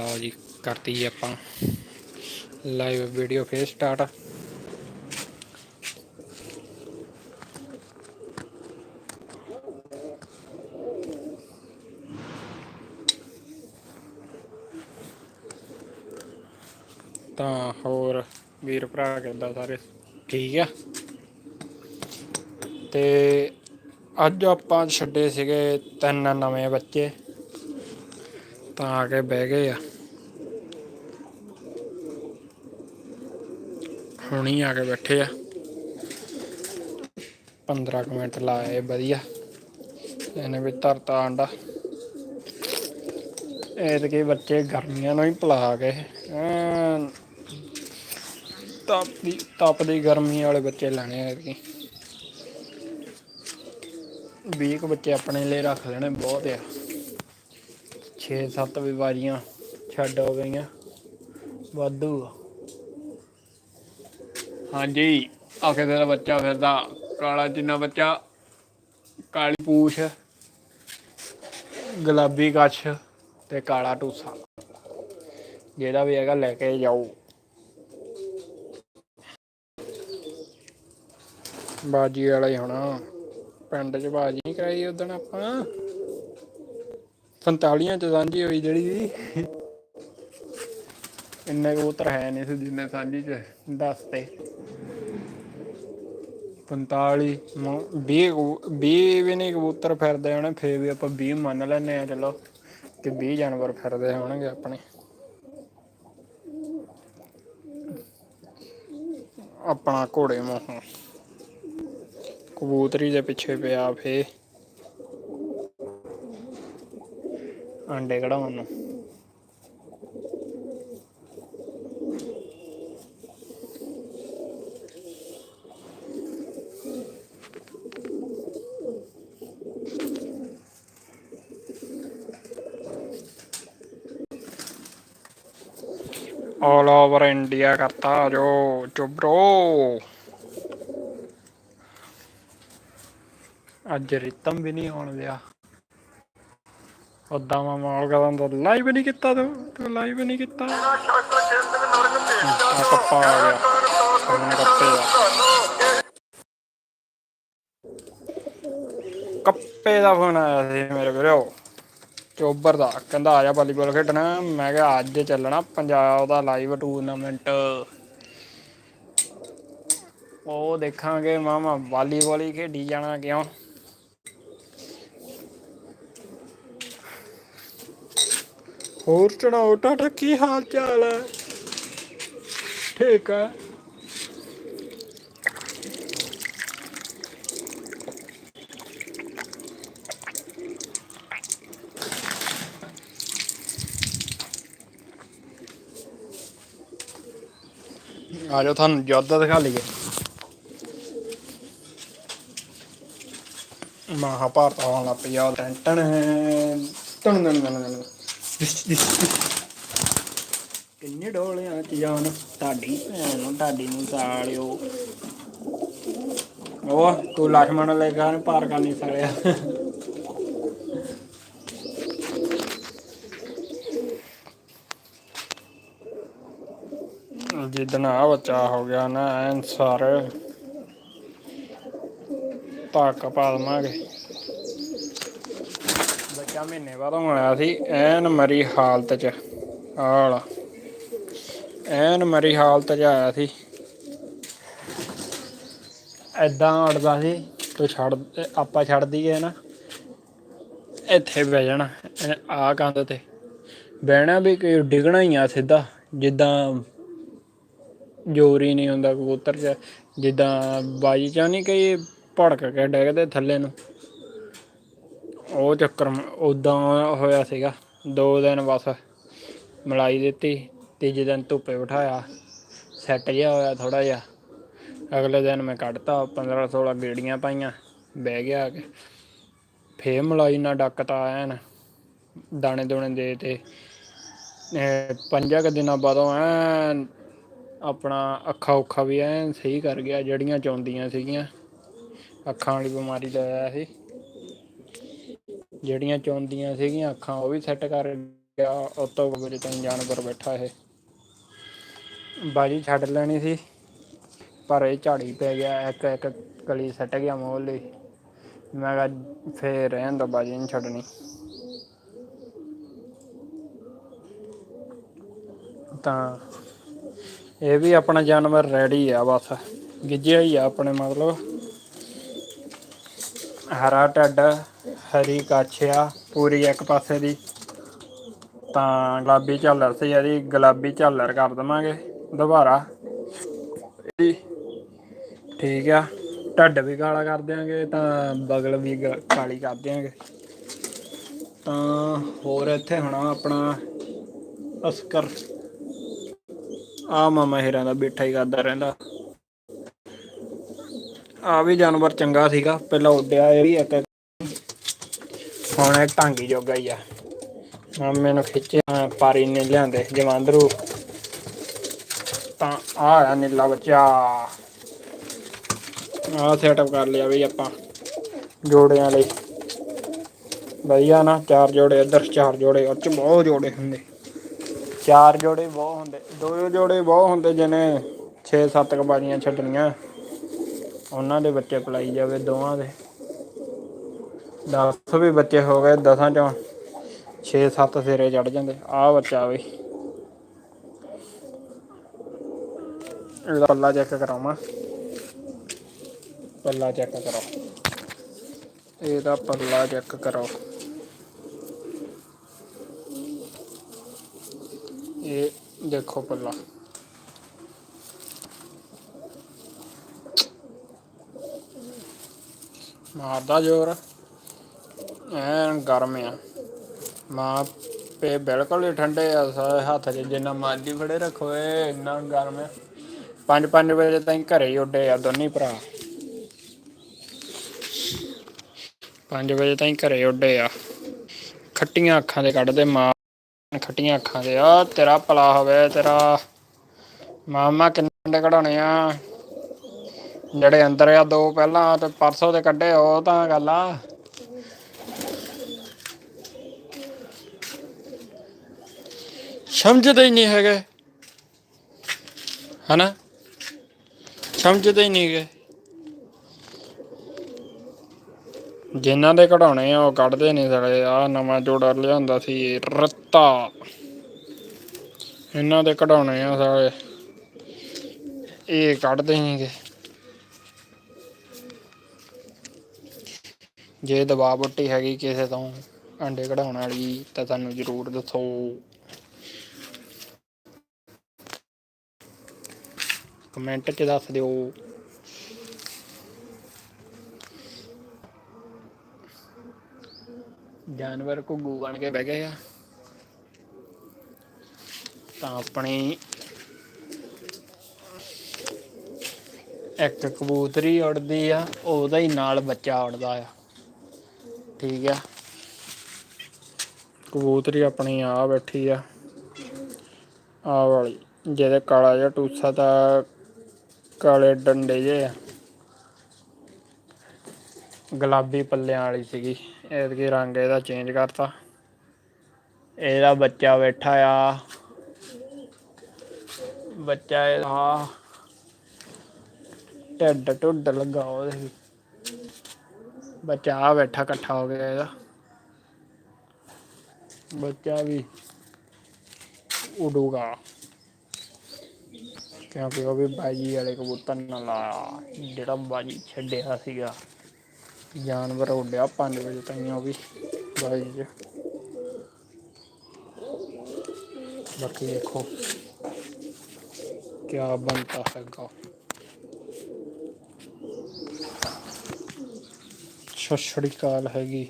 ਲਓ ਜੀ, ਕਰਤੀ ਜੀ ਆਪਾਂ। ਲਾਈਵ ਵੀਡੀਓ ਫੇਰ ਸਟਾਰਟ ਤਾਂ ਹੋਰ ਵੀਰ ਭਰਾ ਕਿੱਦਾਂ ਸਾਰੇ? ਠੀਕ ਆ? ਤੇ ਅੱਜ ਆਪਾਂ ਛੱਡੇ ਸੀਗੇ ਤਿੰਨ ਨਵੇਂ ਬੱਚੇ। ਤਾਂ ਆ ਕੇ ਬਹਿ ਗਏ ਆ। ਹੁਣੀ ਆ ਕੇ ਬੈਠੇ ਆ। 15 ਕੁ ਮਿੰਟ ਲਾਏ, ਵਧੀਆ। ਇਹਨੇ ਵੀ ਧਰਤਾ ਆਂਡਾ। ਐਤਕੀ ਬੱਚੇ ਗਰਮੀਆਂ ਨੂੰ ਹੀ ਪਲਾ ਗਏ। ਐਨ, ਤਪਦੀ ਤਪਦੀ ਗਰਮੀ ਵਾਲੇ ਬੱਚੇ ਲੈਣੇ ਐਤਕੀ। 20 ਕੁ ਬੱਚੇ ਆਪਣੇ ਲਈ ਰੱਖ ਲੈਣੇ ਬਹੁਤ ਆ। 6-7 ਬਿਮਾਰੀਆਂ ਛੱਡ ਹੋ ਗਈਆਂ। ਵਾਧੂ ਆ। ਹਾਂਜੀ ਆਖੇ ਤੇਰਾ ਬੱਚਾ ਫਿਰਦਾ ਕਾਲਾ ਜਿੰਨਾ ਬੱਚਾ, ਕਾਲੀ ਪੂਛ, ਗੁਲਾਬੀ ਕੱਛ ਤੇ ਕਾਲਾ ਟੂਸਾ ਜਿਹੜਾ ਵੀ ਹੈਗਾ ਲੈ ਕੇ ਜਾਓ। ਬਾਜੀ ਵਾਲਾ ਹੀ ਹੋਣਾ। ਪਿੰਡ 'ਚ ਬਾਜੀ ਨਹੀਂ ਕਰਾਈ ਉਦਣ ਆਪਾਂ। 45 ਚ ਸਾਂਝੀ ਹੋਈ ਜਿਹੜੀ ਸੀ। ਇੰਨੇ ਕਬੂਤਰ ਹੈ ਨਹੀਂ ਸੀ ਜਿੰਨੇ ਸਾਂਝੀ ਚ, ਦੱਸ ਤੇ। 45 ਮ- 20 ਕਬੂ- 20 ਵੀ ਨਹੀਂ ਕਬੂਤਰ ਫਿਰਦੇ ਹੋਣੇ, ਫੇਰ ਵੀ ਆਪਾਂ 20 ਮੰਨ ਲੈਨੇ ਆ ਚਲੋ। ਕਿ 20 ਜਾਨਵਰ ਫਿਰਦੇ ਹੋਣਗੇ ਆਪਣੇ। ਆਪਣਾ ਘੋੜੇ ਮੋਹ। ਕਬੂਤਰੀ ਦੇ ਪਿੱਛੇ ਪਿਆ ਫੇ ਆਂਡੇ ਕਢਾਉਣ ਨੂੰ। ਆਲ ਓਵਰ ਇੰਡੀਆ ਕਰਤਾ ਜੋ ਚੁਬਰੋ ਅੱਜ ਰਿਤਮ ਵੀ ਨਹੀਂ ਹੋਣ ਦਿਆ। ਉਦਾਂ ਮੈਂ ਮਾਲ ਕਰਾਂ ਤਾਂ ਲਾਈਵ ਨਹੀਂ ਕੀਤਾ ਤੂੰ ਤੂੰ ਲਾਈਵ ਨਹੀਂ ਕੀਤਾ। ਆ ਕੱਪਾ ਆ ਗਿਆ। ਸਾਹਮਣੇ ਕੱਪੇ ਦਾ ਕੱਪੇ ਦਾ ਫੋਨ ਆਇਆ ਸੀ ਮੇਰੇ ਵੀਰੋ। ਚੋਬਰ ਦਾ, ਕਹਿੰਦਾ ਆ ਜਾ ਵਾਲੀਬਾਲ ਖੇਡਣਾ। ਮੈਂ ਕਿਹਾ ਅੱਜ ਚੱਲਣਾ ਪੰਜਾਬ ਦਾ ਲਾਈਵ ਟੂਰਨਾਮੈਂਟ ਉਹ ਦੇਖਾਂਗੇ ਮਾਮਾ, ਵਾਲੀਬਾਲ ਹੀ ਖੇਡੀ ਜਾਣਾ ਕਿਉਂ? ਹੋਰ ਚੜਾਓ ਟਾਟਾ ਕੀ ਹਾਲ ਚਾਲ ਹੈ? ਠੀਕ ਹੈ। ਆ ਜਾਓ ਤੁਹਾਨੂੰ ਜ਼ਿਆਦਾ ਦਿਖਾ ਲਈਏ। ਮਹਾ ਭਾਰਤ ਆਉਣ ਲੱਗ ਪਿਆ ton ton ton ton ton ਕਿੰਨੇ ਡੋਲਿਆਂ ਚ ਜਾਨ? ਤੁਹਾਡੀ ਭੈਣ ਨੂੰ, ਤੁਹਾਡੀ ਨੂੰ ਸਾਲਿਓ। ਉਹ ਤੂੰ ਲਖਮਣ ਲੈ ਕੇ ਪਾਰ ਕਰਨੀ ਸਾਲਿਆ ਜਿੱਦਣ ਆ ਬੱਚਾ ਹੋ ਗਿਆ ਨਾ, ਐਨ ਸਾਰੇ ਧੱਕ ਪਾ ਦਵਾਂਗੇ। ਬੱਚਾ ਮਹੀਨੇ ਬਾਅਦ ਹੋਇਆ ਸੀ, ਐਨ ਮਰੀ ਹਾਲਤ ਚ ਆਲਾ ਐਨ ਮਰੀ ਹਾਲਤ ਚ ਆਇਆ ਸੀ। ਐਦਾਂ ਅੜਦਾ ਸੀ, ਤੂੰ ਛੱਡ, ਆਪਾਂ ਛੱਡ ਦਈਏ ਨਾ। ਇੱਥੇ ਬਹਿ ਜਾਣਾ ਆ ਕੰਧ ਤੇ। ਬਹਿਣਾ ਵੀ ਕੋਈ ਡਿੱਗਣਾ ਹੀ ਆ ਸਿੱਧਾ, ਜਿੱਦਾਂ ਜ਼ੋਰ ਹੀ ਨਹੀਂ ਹੁੰਦਾ ਕਬੂਤਰ 'ਚ। ਜਿੱਦਾਂ ਬਾਜੀ 'ਚ ਨਹੀਂ ਕਈ ਭੜਕ ਕੇ ਡਿੱਗਦੇ ਥੱਲੇ ਨੂੰ। ਉਹ ਚੱਕਰ ਉਦਾਂ ਹੋਇਆ ਸੀਗਾ। ਦੋ ਦਿਨ ਬਸ ਮਲਾਈ ਦਿੱਤੀ, ਤੀਜੇ ਦਿਨ ਧੁੱਪੇ ਬਿਠਾਇਆ। ਸੈੱਟ ਜਿਹਾ ਹੋਇਆ ਥੋੜਾ ਜਿਹਾ। ਅਗਲੇ ਦਿਨ ਮੈਂ ਕੱਢਤਾ 15 16 ਗੇੜੀਆਂ ਪਾਈਆਂ, ਬਹਿ ਗਿਆ ਆ ਕੇ। ਫੇਰ ਮਲਾਈ ਨਾਲ ਡੱਕਤਾ ਐਨ ਦਾਣੇ ਦੋਣੇ ਦੇ ਤੇ। ਇਹ ਪੰਜਾਂ ਕੁ ਦਿਨਾਂ ਬਾਅਦੋਂ ਐਨ ਆਪਣਾ ਅੱਖਾਂ ਔਖਾ ਵੀ ਐਨ ਸਹੀ ਕਰ ਗਿਆ ਜਿਹੜੀਆਂ ਚੌਂਦੀਆਂ ਸੀਗੀਆਂ। ਅੱਖਾਂ ਵਾਲੀ ਬਿਮਾਰੀ ਲੈ ਆਇਆ ਸੀ। ਜਿਹੜੀਆਂ ਚੌਂਦੀਆਂ ਸੀਗੀਆਂ, ਅੱਖਾਂ ਉਹ ਵੀ ਸੈੱਟ ਕਰ ਗਿਆ ਉਤੋਂ ਮੇਰੇ ਤਾਂ ਜਾਨਵਰ ਬੈਠਾ ਇਹ। ਬਾਜੀ ਛੱਡ ਲੈਣੀ ਸੀ, ਪਰ ਇਹ ਝਾੜੀ ਪੈ ਗਿਆ, ਇੱਕ ਇੱਕ ਕਲੀ ਸੱਟ ਗਿਆ ਮੋਲ ਲਈ ਮੈਂ ਕਿਹਾ ਫੇਰ ਰਹਿਣ ਦੋ ਬਾਜੀ ਨਹੀਂ ਛੱਡਣੀ। ਤਾਂ ਇਹ ਵੀ ਆਪਣਾ ਜਾਨਵਰ ਰੈਡੀ ਆ ਬਸ। ਗਿੱਜਿਆ ਹੀ ਆ ਆਪਣੇ ਮਤਲਬ। ਹਰਾ ਢੱਡ, ਹਰੀ ਕਾਛਿਆ, ਪੂਰੀ ਇੱਕ ਪਾਸੇ ਦੀ। ਤਾਂ ਗੁਲਾਬੀ ਝਾਲਰ ਸੀ ਇਹਦੀ, ਗੁਲਾਬੀ ਝਾਲਰ ਕਰ ਦਵਾਂਗੇ ਦੁਬਾਰਾ। ਇਹਦੀ ਠੀਕ ਆ, ਢੱਡ ਵੀ ਕਾਲਾ ਕਰ ਦਿਆਂਗੇ, ਤਾਂ ਬਗਲ ਵੀ ਗ- ਕਾਲੀ ਕਰ ਦਿਆਂਗੇ। ਤਾਂ ਹੋਰ ਇੱਥੇ ਹੋਣਾ ਆਪਣਾ ਅਸਕਰ। ਆ ਮਾਮਾ ਹੀਰਾਂ ਦਾ, ਬੈਠਾ ਹੀ ਕਰਦਾ ਰਹਿੰਦਾ। ਆ ਵੀ ਜਾਨਵਰ ਚੰਗਾ ਸੀਗਾ, ਪਹਿਲਾਂ ਉੱਡਿਆ ਇਹ ਵੀ ਇੱਕ। ਹੁਣ ਇਹ ਟਾਂਗੀ ਜੋਗਾ ਹੀ ਆ। ਮਾਮੇ ਨੂੰ ਖਿੱਚਿਆ ਪਾਰੀ ਨੇ ਲਿਆਂਦੇ, ਜਵਾਂਦਰੂ। ਤਾਂ ਆ ਆ ਨੀਲਾ ਬੱਚਾ। ਆ ਸੈਟਅਪ ਕਰ ਲਿਆ ਵੀ ਆਪਾਂ, ਜੋੜਿਆਂ ਲਈ। ਵਧੀਆ ਨਾ, ਚਾਰ ਜੋੜੇ, ਇੱਧਰ ਚਾਰ ਜੋੜੇ, ਉਹ ਚ ਬਹੁਤ ਜੋੜੇ ਹੁੰਦੇ। ਚਾਰ ਜੋੜੇ ਬਹੁਤ ਹੁੰਦੇ, ਦੋ ਜੋੜੇ ਬਹੁਤ ਹੁੰਦੇ ਜਿਹਨੇ 6-7 ਕਬਾੜੀਆਂ ਛੱਡਣੀਆਂ। ਉਹਨਾਂ ਦੇ ਬੱਚੇ ਪਲਾਈ ਜਾਵੇ ਦੋਵਾਂ ਦੇ। 10 ਵੀ ਬੱਚੇ ਹੋ ਗਏ ਦਸਾਂ ਚੋਂ 6-7 ਸਿਰੇ ਚੜ ਜਾਂਦੇ ਆ ਬੱਚਾ ਵੀ। ਇਹਦਾ ਪੱਲਾ ਚੈੱਕ ਕਰਾਵਾਂ। ਪੱਲਾ ਚੈੱਕ ਕਰੋ ਇਹਦਾ ਪੱਲਾ ਚੈੱਕ ਕਰੋ ਇਹ ਦੇਖੋ ਪੱਲਾ ਮਾਰਦਾ ਜ਼ੋਰ। ਐਨ ਗਰਮ ਆ। ਮਾਂ ਪੇ ਬਿਲਕੁਲ ਹੀ ਠੰਡੇ ਆ, ਸਾਰੇ ਹੱਥ 'ਚ ਜਿੰਨਾ ਮਰਜ਼ੀ ਫੜੇ ਰੱਖੋ, ਇਹ ਇੰਨਾ ਗਰਮ ਆ। 5-5 ਵਜੇ ਤਾਈਂ ਘਰੇ ਹੀ ਉੱਡੇ ਆ ਦੋਨੇ ਭਰਾ। 5 ਵਜੇ ਤਾਈਂ ਘਰੇ ਉੱਡੇ ਆ। ਖੱਟੀਆਂ ਅੱਖਾਂ ਦੇ ਕੱਢਦੇ ਮਾਂ ਖੱਟੀਆਂ ਅੱਖਾਂ ਦੇ। ਆ ਤੇਰਾ ਭਲਾ ਹੋਵੇ, ਤੇਰਾ ਮਾਮਾ ਕਿੰਨੇ ਕਢਾਉਣੇ ਆ? ਜਿਹੜੇ ਅੰਦਰ ਆ, ਦੋ ਪਹਿਲਾਂ ਤੇ ਪਰਸੋਂ ਦੇ ਕੱਢੇ, ਉਹ ਤਾਂ ਗੱਲ ਆ। ਸਮਝਦੇ ਹੀ ਨਹੀਂ ਹੈਗੇ। ਹਨਾ? ਸਮਝਦੇ ਹੀ ਨਹੀਂ ਹੈਗੇ। ਜਿਨ੍ਹਾਂ ਦੇ ਕਢਾਉਣੇ ਆ, ਉਹ ਕੱਢਦੇ ਨਹੀਂ ਸੜੇ ਆ ਨਵਾਂ ਜੋੜਾ ਲਿਆਂਦਾ ਸੀ, ਰੱਤਾ। ਇਹਨਾਂ ਦੇ ਕਢਾਉਣੇ ਆ ਸਾਰੇ। ਇਹ ਕੱਢਦੇ ਨਹੀਂਗੇ ਜੇ ਦਬਾਅ ਬੁੱਟੀ ਹੈਗੀ ਕਿਸੇ ਤੋਂ, ਅੰਡੇ ਕਢਾਉਣ ਵਾਲੀ, ਤਾਂ ਸਾਨੂੰ ਜ਼ਰੂਰ ਦੱਸੋ। ਕਮੈਂਟ 'ਚ ਦੱਸ ਦਿਓ। ਜਾਨਵਰ ਘੁੱਗੂ ਬਣ ਕੇ ਬਹਿ ਗਏ ਆ। ਤਾਂ ਆਪਣੀ ਇੱਕ ਕਬੂਤਰੀ ਉੜਦੀ ਆ, ਉਹਦਾ ਹੀ ਨਾਲ ਬੱਚਾ ਉੜਦਾ ਆ। ਠੀਕ ਆ। ਕਬੂਤਰੀ ਆਪਣੀ ਆ ਬੈਠੀ ਆ। ਆ ਵਾਲੀ, ਜਿਹਦੇ ਕਾਲਾ ਜਿਹਾ ਟੂਸਾ ਤਾਂ ਕਾਲੇ ਡੰਡੇ ਜੇ ਆ। ਗੁਲਾਬੀ ਪੱਲਿਆਂ ਵਾਲੀ ਸੀਗੀ। ਇਹਦੇ ਰੰਗ ਇਹਦਾ ਚੇਂਜ ਕਰਤਾ। ਇਹਦਾ ਬੱਚਾ ਬੈਠਾ ਆ। ਬੱਚਾ ਇਹਦਾ ਢਿੱਡ ਢੁੱਡ ਲੱਗਾ ਉਹਦੇ ਬੱਚਾ ਆ ਬੈਠਾ ਇਕੱਠਾ ਹੋ ਗਿਆ ਇਹਦਾ। ਬੱਚਾ ਵੀ ਉਡੂਗਾ। ਕਿਉਂਕਿ ਉਹ ਵੀ ਬਾਜੀ ਵਾਲੇ ਕਬੂਤਰ ਨਾਲ ਆ ਜਿਹੜਾ ਬਾਜੀ ਛੱਡਿਆ ਸੀਗਾ। ਜਾਨਵਰ ਉੱਡਿਆ 5 ਵਜੇ ਤਾਈਂ ਉਹ ਵੀ ਬਾਜੀ 'ਚ ਬਾਕੀ ਦੇਖੋ, ਕਿਆ ਬਣਦਾ ਹੈਗਾ। ਸਤਿ ਸ਼੍ਰੀ ਅਕਾਲ ਹੈਗੀ।